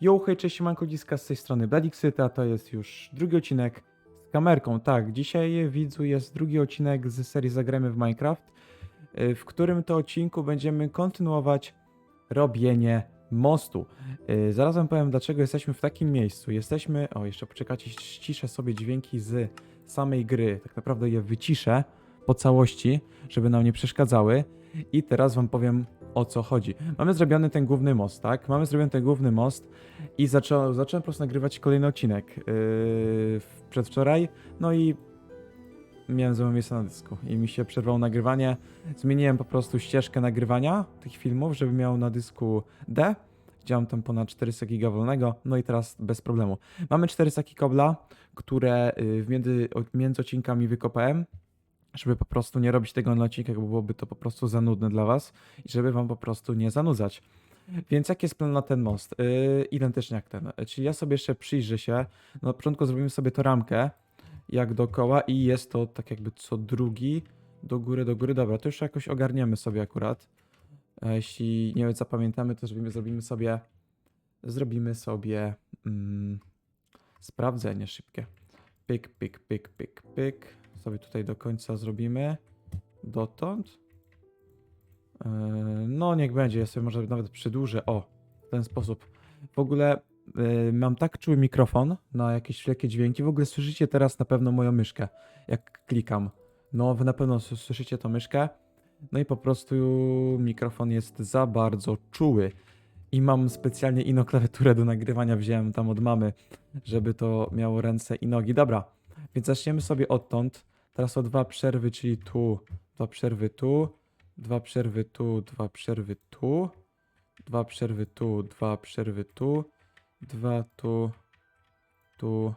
Yo, hej, cześć, siemanko, dziska z tej strony Bladixyta, to jest już drugi odcinek z kamerką. Tak, dzisiaj widzu jest drugi odcinek z serii Zagrajmy w Minecraft, y, w którym to odcinku będziemy kontynuować robienie mostu. Y, Zaraz wam powiem, dlaczego jesteśmy w takim miejscu. Jesteśmy, o jeszcze poczekajcie, ściszę sobie dźwięki z samej gry, tak naprawdę je wyciszę po całości, żeby nam nie przeszkadzały i teraz wam powiem o co chodzi. Mamy zrobiony ten główny most, tak? Mamy zrobiony ten główny most i zaczą, zacząłem po prostu nagrywać kolejny odcinek yy, przedwczoraj, no i miałem złe miejsce na dysku i mi się przerwało nagrywanie. Zmieniłem po prostu ścieżkę nagrywania tych filmów, żeby miał na dysku D. Działam tam ponad 400 giga wolnego, no i teraz bez problemu. Mamy 400 kobla, które w między, między odcinkami wykopałem, żeby po prostu nie robić tego na odcinkach, bo byłoby to po prostu za nudne dla was i żeby wam po prostu nie zanudzać. Więc jaki jest plan na ten most? Yy, identyczny jak ten. Czyli ja sobie jeszcze przyjrzę się. Na początku zrobimy sobie to ramkę, jak dookoła i jest to tak jakby co drugi do góry, do góry. Dobra, to już jakoś ogarniemy sobie akurat. A jeśli nie zapamiętamy, to zrobimy, zrobimy sobie zrobimy sobie mm, sprawdzenie szybkie. Pyk, pyk, pyk, pyk, pyk. Sobie tutaj do końca zrobimy. Dotąd. Yy, No, niech będzie. Ja sobie może nawet przedłużę. O, w ten sposób. W ogóle yy, mam tak czuły mikrofon na jakieś wszelkie dźwięki. W ogóle słyszycie teraz na pewno moją myszkę, jak klikam. No, wy na pewno słyszycie tą myszkę. No i po prostu mikrofon jest za bardzo czuły. I mam specjalnie inną klawiaturę do nagrywania. Wziąłem tam od mamy, żeby to miało ręce i nogi. Dobra, więc zaczniemy sobie odtąd. Teraz o dwa przerwy, czyli tu, dwa przerwy tu, dwa przerwy tu, dwa przerwy tu, dwa przerwy tu, dwa przerwy tu, dwa tu, tu,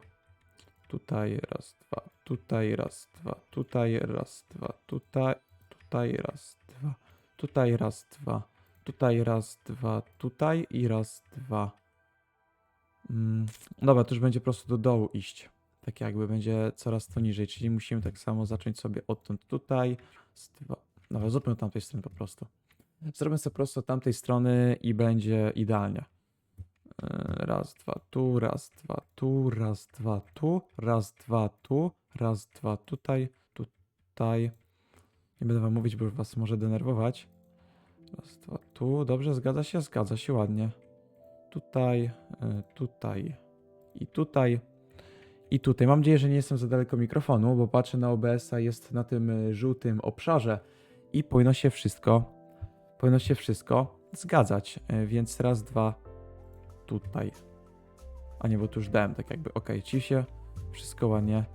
tutaj raz, dwa, tutaj raz, dwa, tutaj raz, dwa, tutaj, tutaj raz, dwa, tutaj raz, dwa, tutaj raz, dwa, tutaj i raz, dwa. Mm, dobra, to już będzie po prostu do dołu iść tak jakby będzie coraz to niżej, czyli musimy tak samo zacząć sobie odtąd tutaj, no zróbmy tamtej strony po prostu. Zrobimy sobie od tamtej strony i będzie idealnie. Yy, Raz, dwa, tu, raz, dwa, tu, raz, dwa, tu, raz, dwa, tu, raz, dwa, tutaj, tutaj. Nie będę wam mówić, bo was może denerwować. Raz, dwa, tu, dobrze, zgadza się, zgadza się ładnie. Tutaj, yy, tutaj i tutaj. I tutaj mam nadzieję, że nie jestem za daleko mikrofonu, bo patrzę na OBS-a, jest na tym y, żółtym obszarze i powinno się wszystko, powinno się wszystko zgadzać. Y, Więc raz, dwa, tutaj. A nie, bo tu już dałem, tak jakby, okej, ci się wszystko ładnie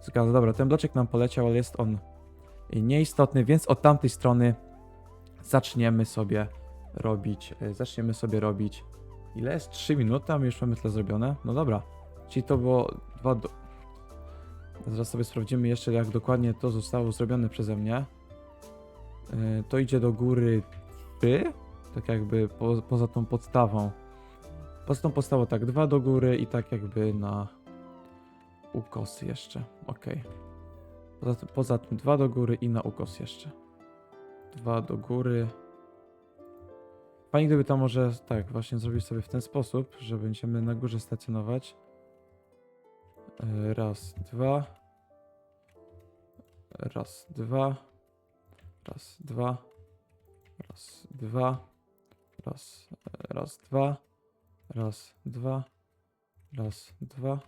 zgadza. Dobra, ten bloczek nam poleciał, ale jest on nieistotny, więc od tamtej strony zaczniemy sobie robić, y, zaczniemy sobie robić. Ile jest? 3 minuty, a my już mamy tyle zrobione? No dobra. Czyli to było dwa do... Zaraz sobie sprawdzimy jeszcze, jak dokładnie to zostało zrobione przeze mnie. Yy, to idzie do góry 3, tak jakby po, poza tą podstawą. Poza tą podstawą tak, dwa do góry i tak jakby na ukos jeszcze. Ok. Poza, poza tym dwa do góry i na ukos jeszcze. Dwa do góry. Fajnie gdyby to może tak właśnie zrobić sobie w ten sposób, że będziemy na górze stacjonować. Raz, dwa. Raz, dwa. Raz, dwa. Raz, dwa. Raz, raz, dwa. Raz, dwa. Raz, dwa.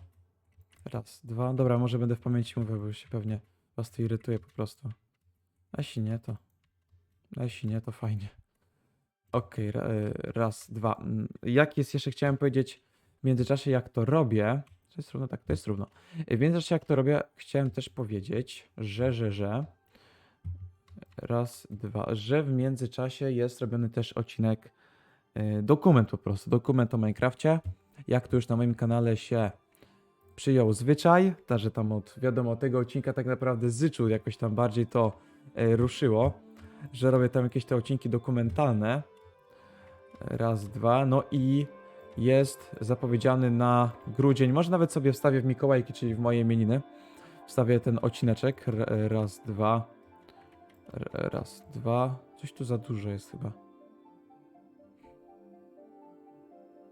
Raz, dwa. Dobra, może będę w pamięci mówił, bo się pewnie was to irytuje po prostu. A jeśli nie, to... A jeśli nie, to fajnie. Okej, e, raz, dwa. Mm, Jak jest jeszcze, chciałem powiedzieć w międzyczasie, jak to robię. To jest równo, tak, to jest równo. W międzyczasie, jak to robię, chciałem też powiedzieć, że, że, że. Raz, dwa, że w międzyczasie jest robiony też odcinek, e, dokument po prostu, dokument o Minecrafcie. Jak to już na moim kanale się przyjął zwyczaj, także tam od, wiadomo, tego odcinka tak naprawdę zyczu jakoś tam bardziej to e, ruszyło, że robię tam jakieś te odcinki dokumentalne. Raz, dwa, no i jest zapowiedziany na grudzień. Może nawet sobie wstawię w Mikołajki, czyli w moje imieniny. Wstawię ten odcineczek. R- raz, dwa. R- raz, dwa. Coś tu za dużo jest chyba.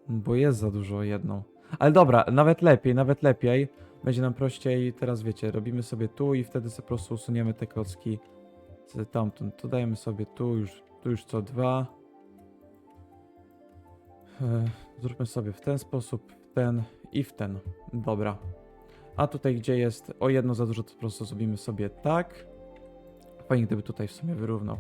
Bo jest za dużo jedną. Ale dobra, nawet lepiej, nawet lepiej. Będzie nam prościej. Teraz wiecie, robimy sobie tu i wtedy sobie po prostu usuniemy te klocki tamtąd. Tu dajemy sobie tu już, tu już co dwa. E, Zróbmy sobie w ten sposób, w ten i w ten. Dobra. A tutaj, gdzie jest o jedno za dużo, to po prostu zrobimy sobie tak. Fajnie, gdyby tutaj w sumie wyrównał.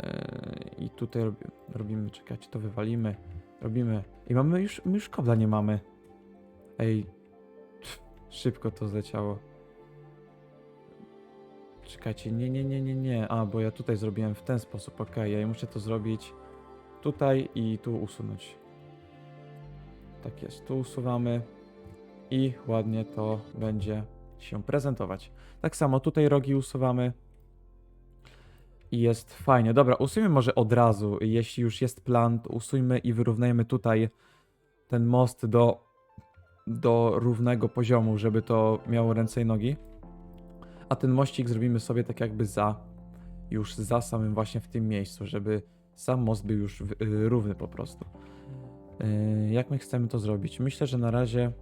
Eee, I tutaj robi, robimy, czekajcie, to wywalimy. Robimy. I mamy już, my już kobla nie mamy. Ej, szybko to zleciało. Czekajcie, nie, nie, nie, nie, nie. A, bo ja tutaj zrobiłem w ten sposób, ok. Ja muszę to zrobić tutaj i tu usunąć. Tak jest, tu usuwamy i ładnie to będzie się prezentować. Tak samo tutaj rogi usuwamy i jest fajnie. Dobra, usuńmy może od razu, jeśli już jest plan, usuńmy i wyrównajmy tutaj ten most do, do równego poziomu, żeby to miało ręce i nogi. A ten mościk zrobimy sobie tak jakby za, już za samym właśnie w tym miejscu, żeby sam most był już y, równy po prostu. Y, Jak my chcemy to zrobić? Myślę, że na razie.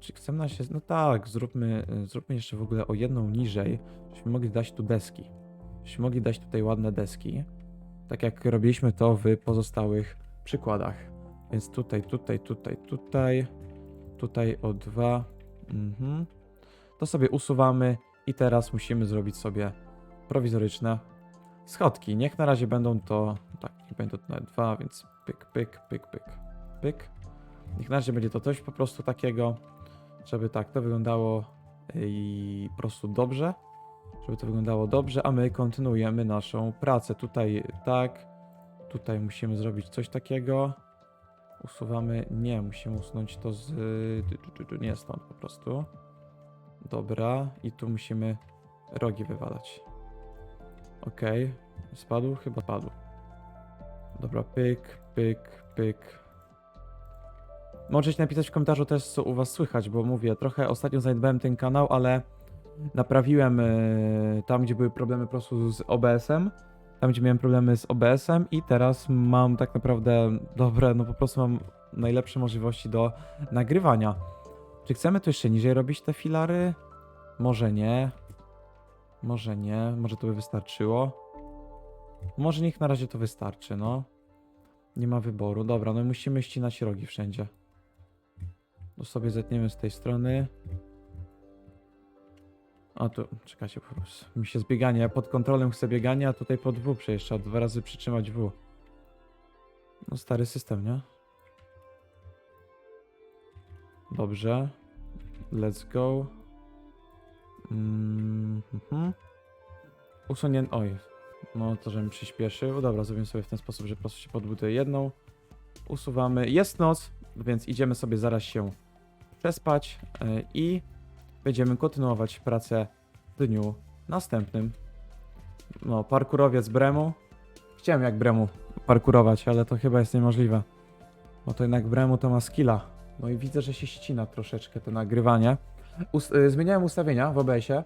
Czy chcemy na się. No tak, zróbmy, y, zróbmy jeszcze w ogóle o jedną niżej, żebyśmy mogli dać tu deski. Żebyśmy mogli dać tutaj ładne deski. Tak jak robiliśmy to w pozostałych przykładach. Więc tutaj, tutaj, tutaj, tutaj. Tutaj o dwa. Mhm. To sobie usuwamy i teraz musimy zrobić sobie prowizoryczne schodki. Niech na razie będą to. Tak, niech będą to nawet dwa, więc pyk, pyk, pyk, pyk, pyk. Niech na razie będzie to coś po prostu takiego, żeby tak to wyglądało i po prostu dobrze. Żeby to wyglądało dobrze, a my kontynuujemy naszą pracę. Tutaj tak, tutaj musimy zrobić coś takiego. Usuwamy, nie, musimy usunąć to z, nie stąd po prostu. Dobra, i tu musimy rogi wywalać. Okej, spadł? Chyba padł. Dobra, pyk, pyk, pyk. Możecie napisać w komentarzu też, co u was słychać, bo mówię, trochę ostatnio zaniedbałem ten kanał, ale naprawiłem e, tam, gdzie były problemy po prostu z OBS-em. Tam, gdzie miałem problemy z OBS-em i teraz mam tak naprawdę dobre, no po prostu mam najlepsze możliwości do nagrywania. Czy chcemy tu jeszcze niżej robić te filary? Może nie. Może nie. Może to by wystarczyło. Może niech na razie to wystarczy, no. Nie ma wyboru. Dobra, no musimy ścinać rogi wszędzie. To sobie zetniemy z tej strony. A tu, czekajcie, po prostu. Mi się zbieganie. Ja pod kontrolą chcę bieganie, a tutaj pod W trzeba dwa razy przytrzymać W. No stary system, nie? Dobrze. Let's go. Mm, mhm. Usunię... Oj. No to, żebym przyspieszył. Dobra, zrobimy sobie w ten sposób, że po prostu się podbuduje jedną. Usuwamy. Jest noc, więc idziemy sobie zaraz się przespać yy, i będziemy kontynuować pracę w dniu następnym. No, parkurowiec Bremu. Chciałem jak Bremu parkurować, ale to chyba jest niemożliwe. Bo to jednak Bremu to ma skilla. No i widzę, że się ścina troszeczkę to nagrywanie. Y, zmieniałem ustawienia w OBS-ie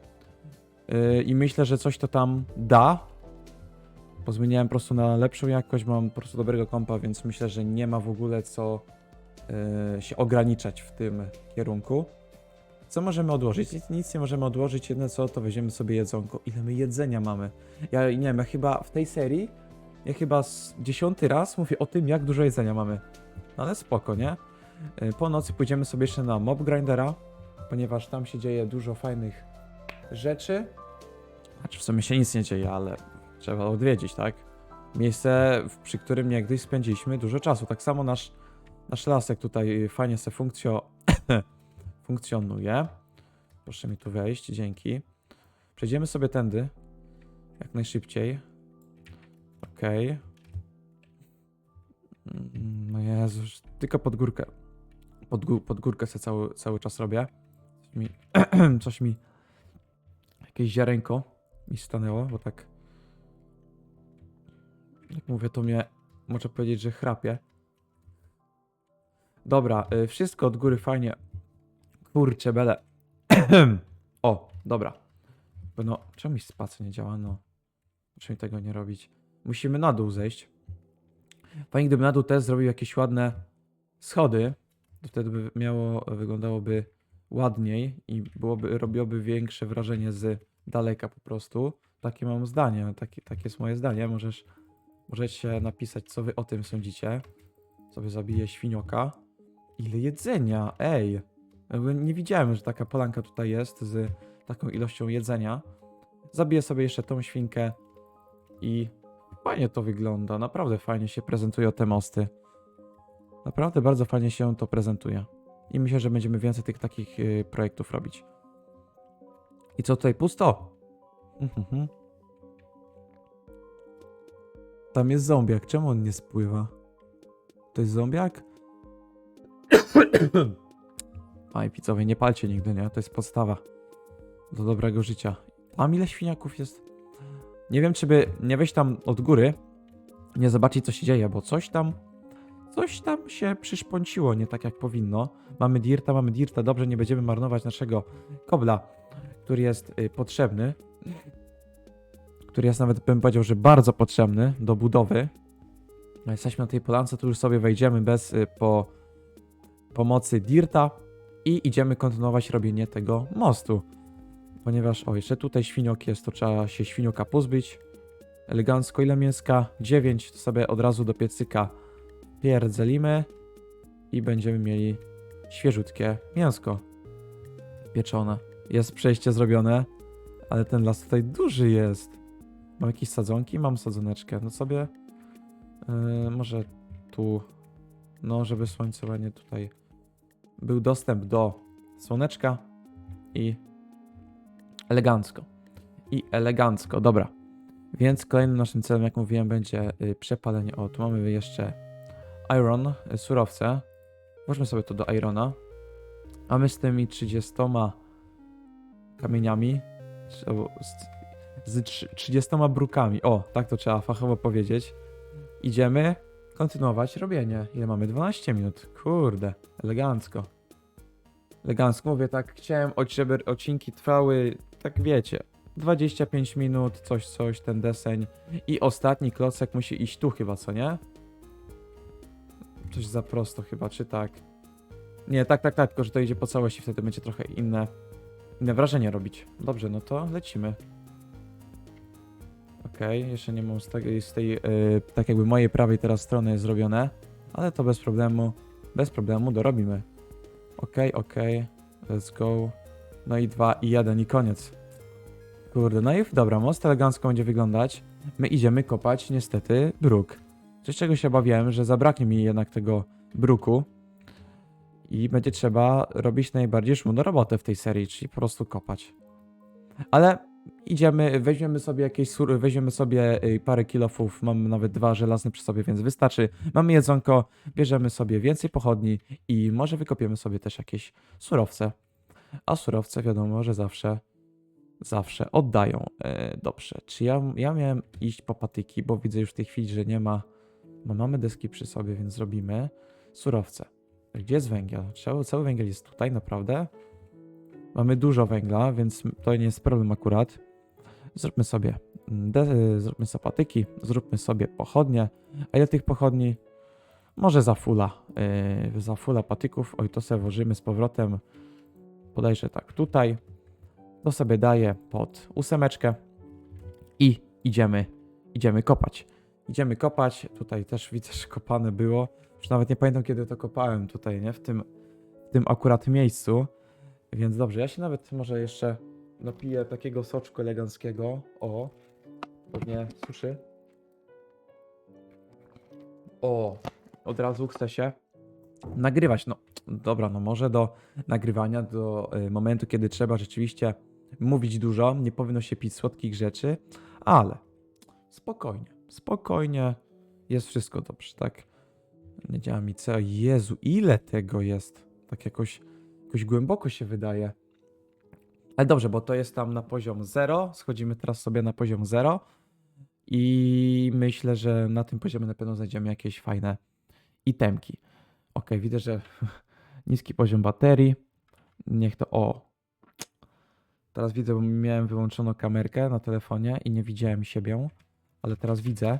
y, i myślę, że coś to tam da. Bo zmieniałem po prostu na lepszą jakość, mam po prostu dobrego kompa, więc myślę, że nie ma w ogóle co y, się ograniczać w tym kierunku. Co możemy odłożyć? Nic, nie możemy odłożyć, jedyne co, to weźmiemy sobie jedzonko. Ile my jedzenia mamy? Ja nie wiem, ja chyba w tej serii, ja chyba z dziesiąty raz mówię o tym, jak dużo jedzenia mamy. No ale spoko, nie? Y, Po nocy pójdziemy sobie jeszcze na Mob Grindera, ponieważ tam się dzieje dużo fajnych rzeczy. Znaczy w sumie się nic nie dzieje, ale trzeba odwiedzić, tak? Miejsce, przy którym niegdyś spędziliśmy dużo czasu. Tak samo nasz, nasz lasek tutaj fajnie se funkcjo... funkcjonuje. Proszę mi tu wejść, dzięki. Przejdziemy sobie tędy. Jak najszybciej. Okej. Mm, No Jezu, już tylko pod górkę. Pod, pod górkę sobie cały, cały czas robię. Coś mi, coś mi... Jakieś ziarenko mi stanęło, bo tak... Jak mówię, to mnie... Można powiedzieć, że chrapie. Dobra, y, wszystko od góry fajnie. Kurczę, bele. o, dobra. Bo no, czemu mi spacer nie działa? No. Mi tego nie robić. Musimy na dół zejść. Fajnie, gdyby na dół też zrobił jakieś ładne schody, to wtedy by miało, wyglądałoby ładniej i byłoby, robiłoby większe wrażenie z daleka po prostu. Takie mam zdanie, takie, takie jest moje zdanie. Możesz, możecie napisać, co wy o tym sądzicie. Sobie zabiję świnioka. Ile jedzenia, ej! Nie widziałem, że taka polanka tutaj jest z taką ilością jedzenia. Zabiję sobie jeszcze tą świnkę i fajnie to wygląda. Naprawdę fajnie się prezentują te mosty. Naprawdę bardzo fajnie się to prezentuje. I myślę, że będziemy więcej tych takich y, projektów robić. I co tutaj pusto? Mhm. Tam jest zombiak. Czemu on nie spływa? To jest zombiak? Aj, widzowie, nie palcie nigdy, nie? To jest podstawa do dobrego życia. Tam ile świniaków jest? Nie wiem, czy by nie wejść tam od góry, nie zobaczyć, co się dzieje, bo coś tam, coś tam się przyszpąciło, nie tak jak powinno. Mamy dirta, mamy dirta, dobrze, nie będziemy marnować naszego kobla, który jest y, potrzebny. Który jest nawet, bym powiedział, że bardzo potrzebny do budowy. Jesteśmy na tej polance, tu już sobie wejdziemy bez y, po, pomocy dirta i idziemy kontynuować robienie tego mostu. Ponieważ, o, jeszcze tutaj świniok jest, to trzeba się świnioka pozbyć. Elegancko, ile mięska? 9, to sobie od razu do piecyka pierdzelimy i będziemy mieli świeżutkie mięsko pieczone. Jest przejście zrobione, ale ten las tutaj duży jest. Mam jakieś sadzonki? Mam sadzoneczkę. No sobie yy, może tu, no żeby słońce ładnie tutaj był dostęp do słoneczka i elegancko. I elegancko, dobra. Więc kolejnym naszym celem, jak mówiłem, będzie y, przepalenie. O, tu mamy jeszcze iron, y, surowce. Włóżmy sobie to do irona. A my z tymi 30 kamieniami, z, z trzy- 30 brukami, o, tak to trzeba fachowo powiedzieć, idziemy kontynuować robienie. Ile mamy? 12 minut. Kurde, elegancko. Elegancko mówię, tak chciałem, żeby odcinki trwały, tak wiecie, 25 minut, coś, coś, ten deseń. I ostatni klocek musi iść tu chyba, co nie? Coś za prosto chyba, czy tak? Nie, tak, tak, tak, tylko że to idzie po całości, wtedy będzie trochę inne, inne wrażenie robić. Dobrze, no to lecimy. Okej, jeszcze nie mam z tej, z tej yy, tak jakby mojej prawej teraz strony zrobione, ale to bez problemu, bez problemu dorobimy. Okej, okej, let's go. No i dwa, i jeden, i koniec. Kurde, no i dobra, most elegancko będzie wyglądać. My idziemy kopać niestety bruk. Coś czego się obawiałem, że zabraknie mi jednak tego bruku. I będzie trzeba robić najbardziej szumną robotę w tej serii, czyli po prostu kopać. Ale idziemy, weźmiemy sobie jakieś sur, weźmiemy sobie y, parę kilofów, mam nawet dwa żelazne przy sobie, więc wystarczy. Mamy jedzonko, bierzemy sobie więcej pochodni i może wykopiemy sobie też jakieś surowce. A surowce wiadomo, że zawsze zawsze oddają. E, dobrze, czy ja, ja miałem iść po patyki, bo widzę już w tej chwili, że nie ma. No mamy deski przy sobie, więc zrobimy surowce. Gdzie jest węgiel? Cały, cały węgiel jest tutaj, naprawdę. Mamy dużo węgla, więc to nie jest problem akurat. Zróbmy sobie, de, zróbmy sobie patyki, zróbmy sobie pochodnie. A ile tych pochodni? Może za fula. Yy, za fula patyków. Oj, to sobie włożymy z powrotem. Podajże tak tutaj to sobie daję pod ósemeczkę i idziemy, idziemy kopać. Idziemy kopać, tutaj też widzę, że kopane było, już nawet nie pamiętam kiedy to kopałem tutaj, nie, w tym, w tym akurat miejscu, więc dobrze, ja się nawet może jeszcze napiję takiego soczku eleganckiego, o, pewnie suszy. O, od razu chcę się nagrywać, no dobra, no może do nagrywania, do y, momentu, kiedy trzeba rzeczywiście mówić dużo, nie powinno się pić słodkich rzeczy, ale spokojnie, spokojnie, jest wszystko dobrze, tak? Nie działa mi co, Jezu, ile tego jest? Tak jakoś, jakoś głęboko się wydaje. Ale dobrze, bo to jest tam na poziom 0, schodzimy teraz sobie na poziom 0 i myślę, że na tym poziomie na pewno znajdziemy jakieś fajne itemki. Ok, widzę, że niski poziom baterii. Niech to. O! Teraz widzę, bo miałem wyłączoną kamerkę na telefonie i nie widziałem siebie, ale teraz widzę.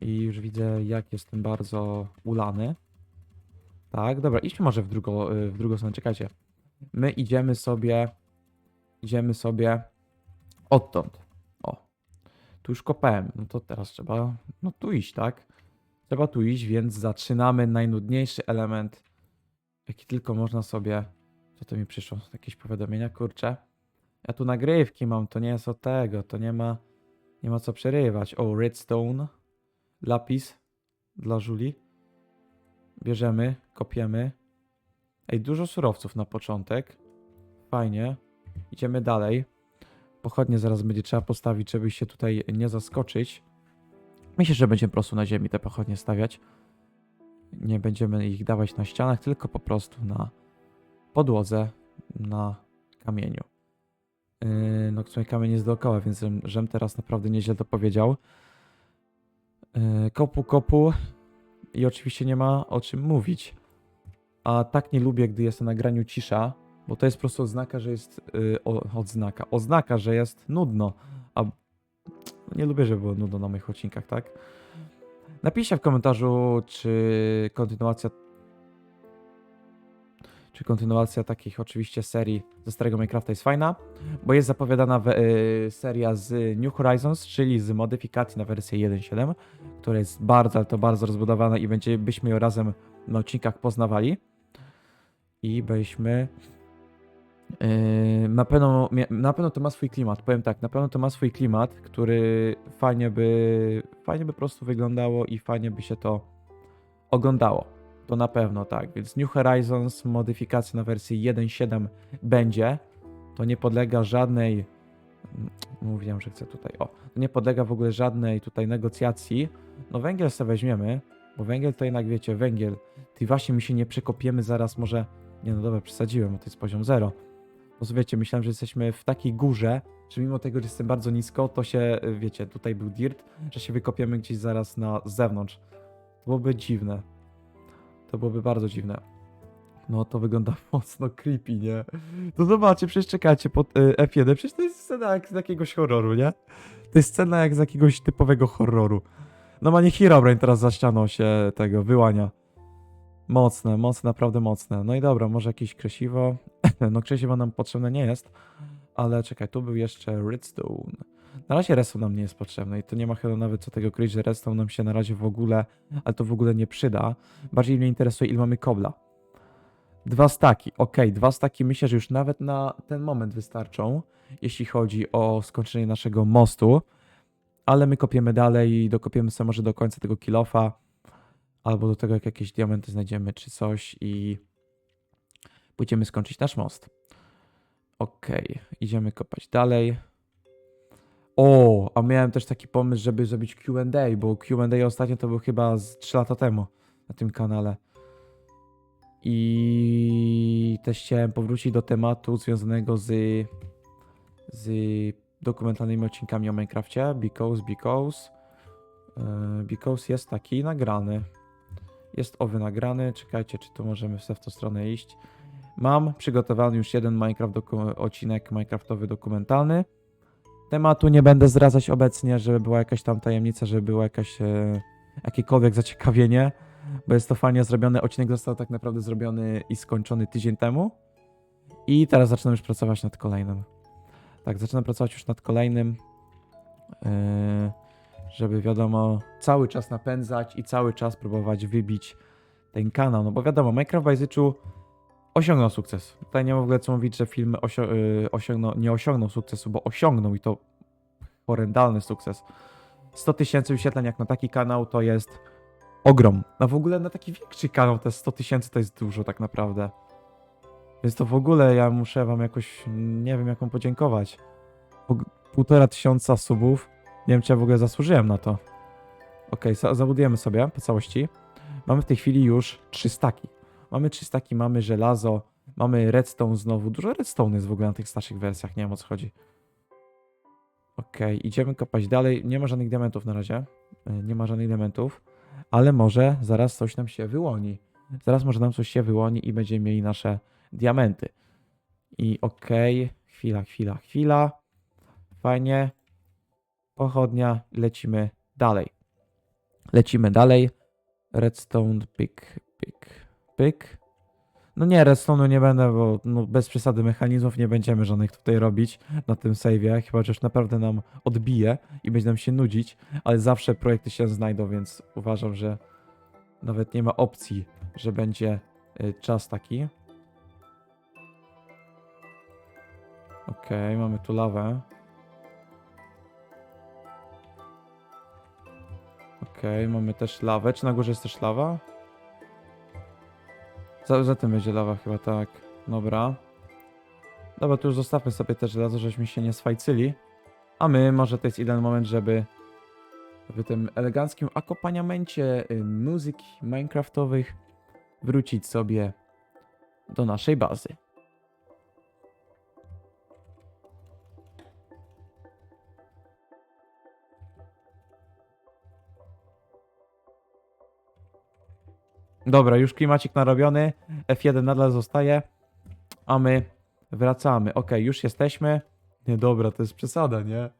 I już widzę, jak jestem bardzo ulany. Tak, dobra, idźmy może w drugą, y, w drugą stronę, czekajcie. My idziemy sobie, idziemy sobie odtąd. O, tu już kopałem, no to teraz trzeba, no tu iść, tak? Trzeba tu iść, więc zaczynamy najnudniejszy element, jaki tylko można sobie... Co to mi przyszło? Jakieś powiadomienia? Kurczę. Ja tu nagrywki mam, to nie jest od tego, to nie ma... Nie ma co przerywać. O, redstone. Lapis dla Żuli. Bierzemy, kopiemy. Ej, dużo surowców na początek. Fajnie. Idziemy dalej. Pochodnie zaraz będzie trzeba postawić, żeby się tutaj nie zaskoczyć. Myślę, że będziemy po prostu na ziemi te pochodnie stawiać. Nie będziemy ich dawać na ścianach, tylko po prostu na podłodze, na kamieniu. Yy, no, w kamień jest dookoła, więc żem, żem teraz naprawdę nieźle to powiedział. Yy, kopu, kopu. I oczywiście nie ma o czym mówić. A tak nie lubię, gdy jest na nagraniu cisza, bo to jest po prostu oznaka, że jest. Yy, odznaka. Oznaka, że jest nudno. A nie lubię, żeby było nudno na moich odcinkach, tak? Napiszcie w komentarzu, czy kontynuacja. Czy kontynuacja takich oczywiście serii ze starego Minecrafta jest fajna, bo jest zapowiadana y, seria z New Horizons, czyli z modyfikacji na wersję 1.7, która jest bardzo, ale to bardzo rozbudowana i będzie, byśmy ją razem na odcinkach poznawali. I byśmy. Yy, na, pewno, na pewno to ma swój klimat. Powiem tak, na pewno to ma swój klimat, który fajnie by, fajnie by po prostu wyglądało i fajnie by się to oglądało. To na pewno tak. Więc New Horizons, modyfikacja na wersję 1.7 będzie. To nie podlega żadnej. mm, Mówiłem, że chcę tutaj. O, to nie podlega w ogóle żadnej tutaj negocjacji. No węgiel sobie weźmiemy, bo węgiel to jednak wiecie, węgiel. Ty właśnie my się nie przekopiemy zaraz, może. Nie no dobra, przesadziłem, bo to jest poziom 0. Bo wiecie, myślałem, że jesteśmy w takiej górze, że mimo tego, że jestem bardzo nisko, to się, wiecie, tutaj był dirt, że się wykopiemy gdzieś zaraz na zewnątrz. To byłoby dziwne. To byłoby bardzo dziwne. No to wygląda mocno creepy, nie? To zobaczcie, przecież czekacie pod y, F1, przecież to jest scena jak z jakiegoś horroru, nie? To jest scena jak z jakiegoś typowego horroru. No ma nie Herobrine teraz za ścianą się tego wyłania. Mocne, mocne, naprawdę mocne. No i dobra, może jakieś krzesiwo. no krzesiwo nam potrzebne nie jest, ale czekaj, tu był jeszcze redstone. Na razie redstone nam nie jest potrzebny i to nie ma chyba nawet co tego kryć, że redstone nam się na razie w ogóle, ale to w ogóle nie przyda. Bardziej mnie interesuje, ile mamy kobla. Dwa staki, ok, dwa staki myślę, że już nawet na ten moment wystarczą, jeśli chodzi o skończenie naszego mostu, ale my kopiemy dalej i dokopiemy sobie może do końca tego kilofa, albo do tego, jak jakieś diamenty znajdziemy czy coś i pójdziemy skończyć nasz most. Okej, idziemy kopać dalej. O, a miałem też taki pomysł, żeby zrobić Q&A, bo Q&A ostatnio to był chyba z 3 lata temu na tym kanale. I też chciałem powrócić do tematu związanego z, z dokumentalnymi odcinkami o Minecrafcie. Because, because. Yy, because jest taki nagrany. Jest owy nagrany. Czekajcie, czy tu możemy sobie w tą stronę iść. Mam przygotowany już jeden Minecraft odcinek Minecraftowy dokumentalny. Tematu nie będę zdradzać obecnie, żeby była jakaś tam tajemnica, żeby było jakaś e, jakiekolwiek zaciekawienie, bo jest to fajnie zrobiony. Odcinek został tak naprawdę zrobiony i skończony tydzień temu. I teraz zaczynam już pracować nad kolejnym. Tak, zaczynam pracować już nad kolejnym, e, żeby wiadomo, cały czas napędzać i cały czas próbować wybić ten kanał. No bo wiadomo, Minecraft Bajzyczu osiągnął sukces. Tutaj nie ma w ogóle co mówić, że film osio- y, nie osiągnął sukcesu, bo osiągnął i to horrendalny sukces. 100 tysięcy wyświetleń jak na taki kanał to jest ogrom. A w ogóle na taki większy kanał te 100 tysięcy to jest dużo tak naprawdę. Więc to w ogóle ja muszę wam jakoś, nie wiem jak wam podziękować. Po- Półtora tysiąca subów. Nie wiem czy ja w ogóle zasłużyłem na to. Za- zabudujemy sobie po całości. Mamy w tej chwili już 3 staki. Mamy 3 staki, mamy żelazo, mamy redstone znowu. Dużo redstone jest w ogóle na tych starszych wersjach, nie wiem o co chodzi. Okej, idziemy kopać dalej. Nie ma żadnych diamentów na razie. E, Nie ma żadnych diamentów, ale może zaraz coś nam się wyłoni. Zaraz może nam coś się wyłoni i będziemy mieli nasze diamenty. I okej, chwila, chwila, chwila. Fajnie. Pochodnia, lecimy dalej. Lecimy dalej. Redstone, pick, pick, Pyk. No nie, redstone'u nie będę, bo no, bez przesady mechanizmów nie będziemy żadnych tutaj robić na tym save'ie, chyba że już naprawdę nam odbije i będzie nam się nudzić, ale zawsze projekty się znajdą, więc uważam, że nawet nie ma opcji, że będzie y, czas taki. Okej, mamy tu lawę. Okej, mamy też lawę. Czy na górze jest też lawa? Za, za tym będzie lawa chyba, tak. Dobra. Dobra, to już zostawmy sobie te żelazo, żeśmy się nie swajcyli. A my, może to jest idealny moment, żeby w tym eleganckim akompaniamencie y, muzyki minecraftowych wrócić sobie do naszej bazy. Dobra, już klimacik narobiony. F1 nadal zostaje. A my wracamy. Ok, już jesteśmy. Nie, dobra, to jest przesada, nie?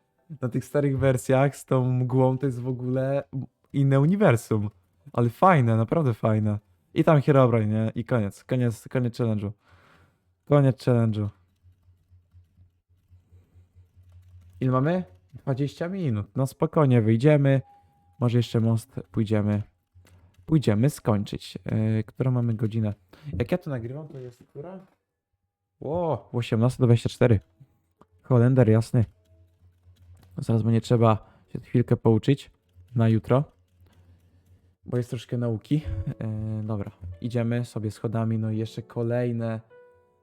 Na tych starych wersjach z tą mgłą to jest w ogóle inne uniwersum. Ale fajne, naprawdę fajne. I tam Herobrine, nie? I koniec, koniec, koniec challenge'u. Koniec challenge'u. Ile mamy? 20 minut. No spokojnie, wyjdziemy. Może jeszcze most pójdziemy. Pójdziemy skończyć. Yy, którą mamy godzinę? Jak ja to nagrywam, to jest która? Ło, 18.24. Holender, jasny. Zaraz będzie trzeba się chwilkę pouczyć na jutro. Bo jest troszkę nauki. Yy, dobra, idziemy sobie schodami, no i jeszcze kolejne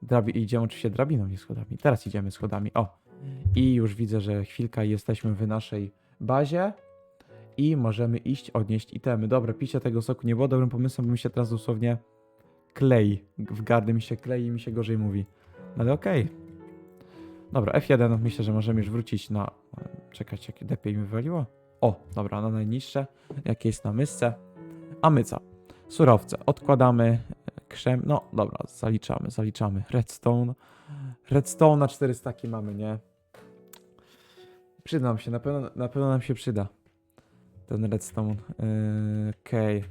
drabi idziemy oczywiście drabiną, nie schodami. Teraz idziemy schodami. O! I już widzę, że chwilka jesteśmy w naszej bazie i możemy iść odnieść itemy. Dobra, picie tego soku nie było dobrym pomysłem, bo mi się teraz dosłownie klei. W gardy mi się klei i mi się gorzej mówi. Ale okej. Dobra, F1, myślę, że możemy już wrócić na... Czekać, jakie DP mi wywaliło? O, dobra, na najniższe, jakie jest na mysce. A myca. Surowce. Odkładamy krzem... No, dobra, zaliczamy, zaliczamy. Redstone. Redstone na 400 staki mamy, nie? Przyda nam się, na pewno, na pewno nam się przyda. Ten redstone. Yy, Okej.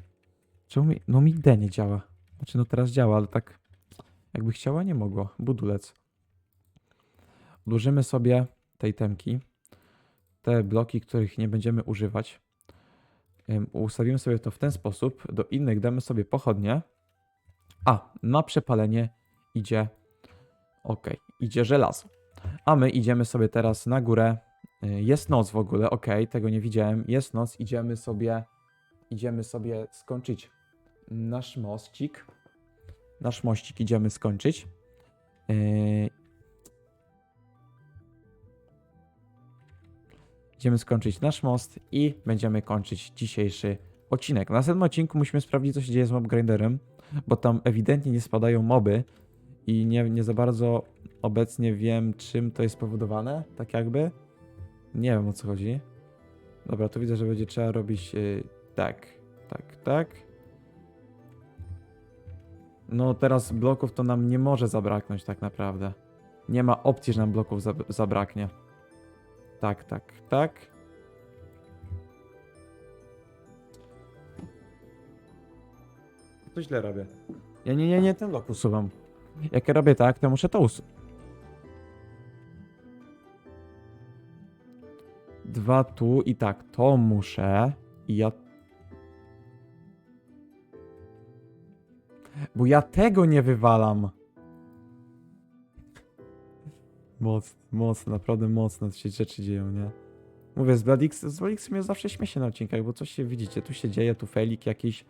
Czemu mi... No mi D nie działa. Znaczy no teraz działa, ale tak jakby chciała nie mogło. Budulec. Odłożymy sobie tej temki. Te bloki, których nie będziemy używać. Ustawimy sobie to w ten sposób. Do innych damy sobie pochodnie. A, na przepalenie idzie... Ok, idzie żelazo. A my idziemy sobie teraz na górę. Jest noc w ogóle, ok, tego nie widziałem. Jest noc, idziemy sobie, idziemy sobie skończyć nasz mościk. Nasz mościk idziemy skończyć. Yy, Idziemy skończyć nasz most i będziemy kończyć dzisiejszy odcinek. W następnym odcinku musimy sprawdzić, co się dzieje z mob grinderem, bo tam ewidentnie nie spadają moby i nie, nie za bardzo obecnie wiem, czym to jest spowodowane, tak jakby. Nie wiem o co chodzi. Dobra, tu widzę, że będzie trzeba robić yy, tak, tak, tak. No teraz bloków to nam nie może zabraknąć tak naprawdę. Nie ma opcji, że nam bloków zab zabraknie. Tak, tak, tak. To źle robię. Ja nie, nie, nie ten blok usuwam. Jak ja robię tak, to muszę to usunąć. Dwa tu i tak, to muszę. I ja. Bo ja tego nie wywalam. Mocne, mocne, naprawdę mocne się rzeczy dzieją, nie? Mówię, z Bladix, z Bladix mnie zawsze śmieję się na odcinkach, bo coś się widzicie, tu się dzieje, tu felik jakiś,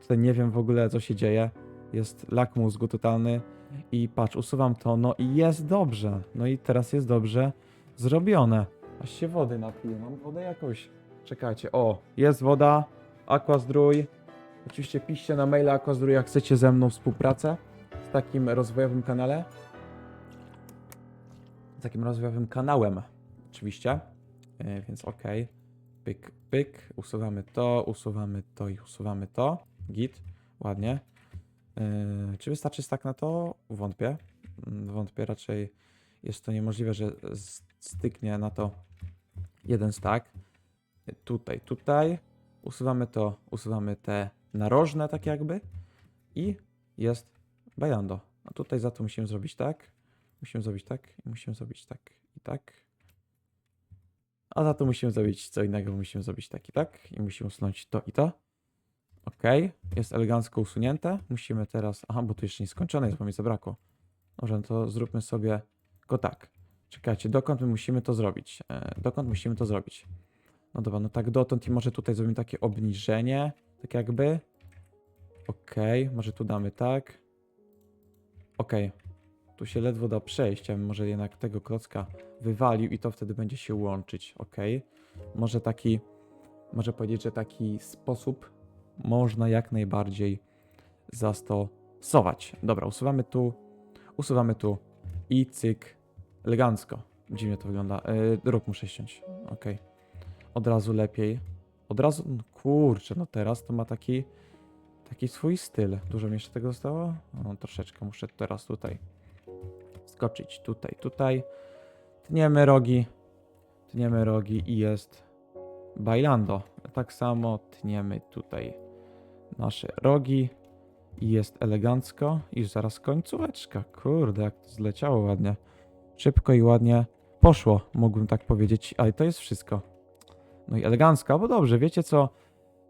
tutaj nie wiem w ogóle co się dzieje. Jest lak mózgu totalny i patrz, usuwam to, no i jest dobrze. No i teraz jest dobrze zrobione. Aż się wody napiję, mam wodę jakąś. Czekajcie, o, jest woda, Aquazdrój. Oczywiście piszcie na maila Aquazdrój, jak chcecie ze mną współpracę w takim rozwojowym kanale. Takim rozwojowym kanałem, oczywiście. E, więc ok. Pyk, pyk. Usuwamy to, usuwamy to i usuwamy to. Git. Ładnie. E, czy wystarczy stack na to? Wątpię. Mm, Wątpię. Raczej jest to niemożliwe, że styknie na to jeden stack. Tutaj, tutaj. Usuwamy to, usuwamy te narożne tak jakby. I jest bailando. A tutaj za to musimy zrobić tak, musimy zrobić tak i musimy zrobić tak i tak. A za to musimy zrobić co innego, musimy zrobić tak i tak i musimy usunąć to i to. Ok, jest elegancko usunięte. Musimy teraz. Aha, bo tu jeszcze nie skończone jest, bo mi zabrakło. No to zróbmy sobie go tak. Czekajcie, dokąd my musimy to zrobić? E, dokąd musimy to zrobić? No dobra, no tak dotąd i może tutaj zrobimy takie obniżenie, tak jakby. Ok, może tu damy tak. Ok, tu się ledwo da przejść, ja bym może jednak tego klocka wywalił i to wtedy będzie się łączyć, ok. Może taki, może powiedzieć, że taki sposób można jak najbardziej zastosować. Dobra, usuwamy tu, usuwamy tu i cyk, elegancko. Dziwnie to wygląda. Yy, róg muszę ściąć, ok. Od razu lepiej. Od razu, no kurczę, no teraz to ma taki, taki swój styl. Dużo mi jeszcze tego zostało? No troszeczkę, muszę teraz tutaj skoczyć, tutaj, tutaj. Tniemy rogi, tniemy rogi i jest bailando. Tak samo tniemy tutaj nasze rogi i jest elegancko. I zaraz końcóweczka. Kurde, jak to zleciało ładnie. Szybko i ładnie poszło, mógłbym tak powiedzieć, ale to jest wszystko. No i elegancko, bo dobrze, wiecie co?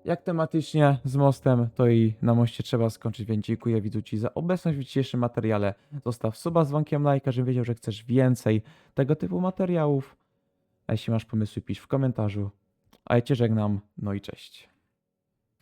Jak tematycznie z mostem, to i na moście trzeba skończyć, więc dziękuję widzu Ci za obecność w dzisiejszym materiale. Zostaw suba z dzwonkiem lajka, żebym wiedział, że chcesz więcej tego typu materiałów. A jeśli masz pomysły, pisz w komentarzu. A ja Cię żegnam, no i cześć.